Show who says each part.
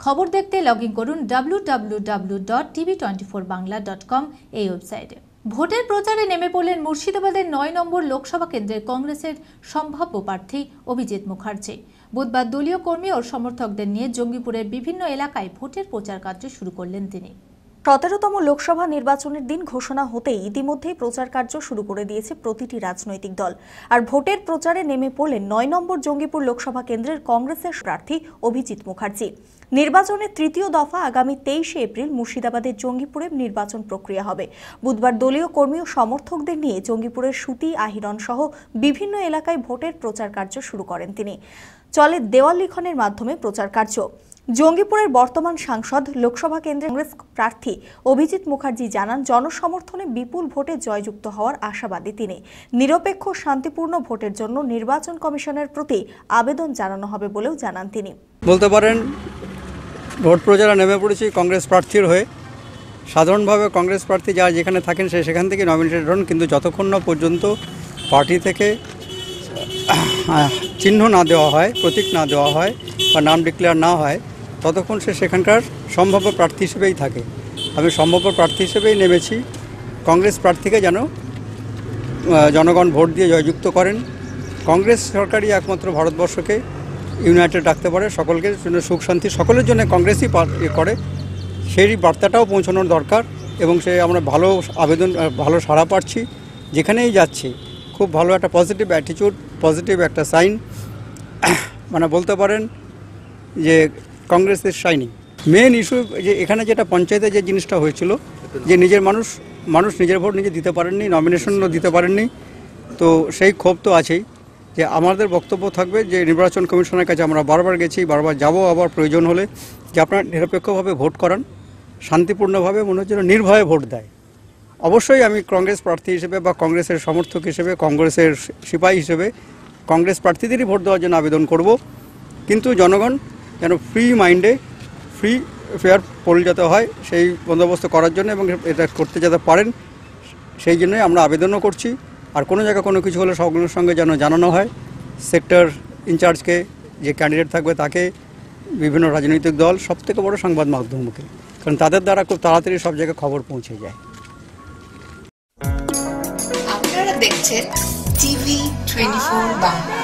Speaker 1: খবর দেখতে log in করুন W W W dot TV twenty four Bangla dot com এই ওয়েবসাইটে। ভোটের প্রচারে নেমে পড়লেন মুর্শিদাবাদের নয় নম্বর লোকসভা কেন্দ্রের কংগ্রেসের সম্ভাব্য প্রার্থী অভিজিৎ মুখার্জি। বুধবার দলীয় কর্মী ও সমর্থকদের নিয়ে জঙ্গিপুরের বিভিন্ন এলাকায় ভোটের প্রচার কার্য শুরু করলেন তিনি।
Speaker 2: সতেরোতম লোকসভা নির্বাচনের দিন ঘোষণা হতেই ইতিমধ্যেই প্রচার কার্য শুরু করে দিয়েছে প্রতিটি রাজনৈতিক দল। আর ভোটের প্রচারে নেমে পড়লেন নয় নম্বর জঙ্গিপুর লোকসভা কেন্দ্রের কংগ্রেসের প্রার্থী অভিজিৎ মুখার্জি। নির্বাচনের তৃতীয় দফা আগামী তেইশে এপ্রিল মুর্শিদাবাদের জঙ্গিপুরে নির্বাচন প্রক্রিয়া হবে। বুধবার দলীয় কর্মী ও সমর্থকদের নিয়ে জঙ্গিপুরের সুতি, আহিরন সহ বিভিন্ন এলাকায় ভোটের প্রচার কার্য শুরু করেন তিনি। চলে দেওয়াল লিখনের মাধ্যমে প্রচার কার্য। জঙ্গিপুরের বর্তমান সাংসদ লোকসভা কেন্দ্রের কংগ্রেস প্রার্থী অভিজিৎ মুখার্জি জানান, জনসমর্থনে বিপুল ভোটে জয়যুক্ত হওয়ার আশাবাদী তিনি। নিরপেক্ষ, শান্তিপূর্ণ ভোটের জন্য নির্বাচন কমিশনের প্রতি আবেদন জানানো হবে বলেও জানান তিনি।
Speaker 3: বলতে পারেন, ভোট প্রচারে নেমে পড়েছি কংগ্রেস প্রার্থীর হয়ে। সাধারণভাবে কংগ্রেস প্রার্থী যারা যেখানে থাকেন সে সেখান থেকে নমিনেটেড হন, কিন্তু যতক্ষণ না পর্যন্ত পার্টি থেকে চিহ্ন না দেওয়া হয়, প্রতীক না দেওয়া হয় বা নাম ডিক্লেয়ার না হয় ততক্ষণ সে সেখানকার সম্ভাব্য প্রার্থী হিসেবেই থাকে। আমি সম্ভাব্য প্রার্থী হিসেবেই নেমেছি। কংগ্রেস প্রার্থীকে যেন জনগণ ভোট দিয়ে জয়যুক্ত করেন। কংগ্রেস সরকারই একমাত্র ভারতবর্ষকে ইউনাইটেড রাখতে পারে। সকলকে জন্য সুখ শান্তি, সকলের জন্য কংগ্রেসই করে। সেই বার্তাটাও পৌঁছানোর দরকার এবং সে আমরা ভালো আবেদন ভালো সাড়া পাচ্ছি। যেখানেই যাচ্ছি, খুব ভালো একটা পজিটিভ অ্যাটিটিউড, পজিটিভ একটা সাইন। মানে বলতে পারেন যে Congress is shining main issue যে এখানে যেটা পঞ্চায়েতে যে জিনিসটা হয়েছিল, যে নিজের মানুষ মানুষ নিজের ভোট নিজে দিতে পারেননি নমিনেশনও দিতে পারেননি, তো সেই ক্ষোভ তো আছেই। যে আমাদের বক্তব্য থাকবে যে নির্বাচন কমিশনের কাছে আমরা বারবার গেছি, বারবার যাব আবার প্রয়োজন হলে যে আপনারা নিরপেক্ষভাবে ভোট করান, শান্তিপূর্ণভাবে মনে হচ্ছে নির্ভয়ে ভোট দেয়। অবশ্যই আমি কংগ্রেস প্রার্থী হিসেবে বা কংগ্রেসের সমর্থক হিসেবে, কংগ্রেসের সিপাহী হিসেবে কংগ্রেস প্রার্থীদেরই ভোট দেওয়ার জন্য আবেদন করব। কিন্তু জনগণ যেন ফ্রি মাইন্ডে ফ্রি ফেয়ার পোল যাতে হয়, সেই বন্দোবস্ত করার জন্য এবং এটা করতে যাতে পারেন, সেই জন্যই আমরা আবেদনও করছি। আর কোনো জায়গায় কোনো কিছু হলে সকলের সঙ্গে যেন জানানো হয়। সেক্টর ইনচার্জকে যে ক্যান্ডিডেট থাকবে তাকে, বিভিন্ন রাজনৈতিক দল সব থেকে বড় সংবাদ মাধ্যমকে। কারণ তাদের দ্বারা খুব তাড়াতাড়ি সব জায়গায় খবর পৌঁছে যায়।
Speaker 4: আপনারা দেখছেন TV twenty four Bangla.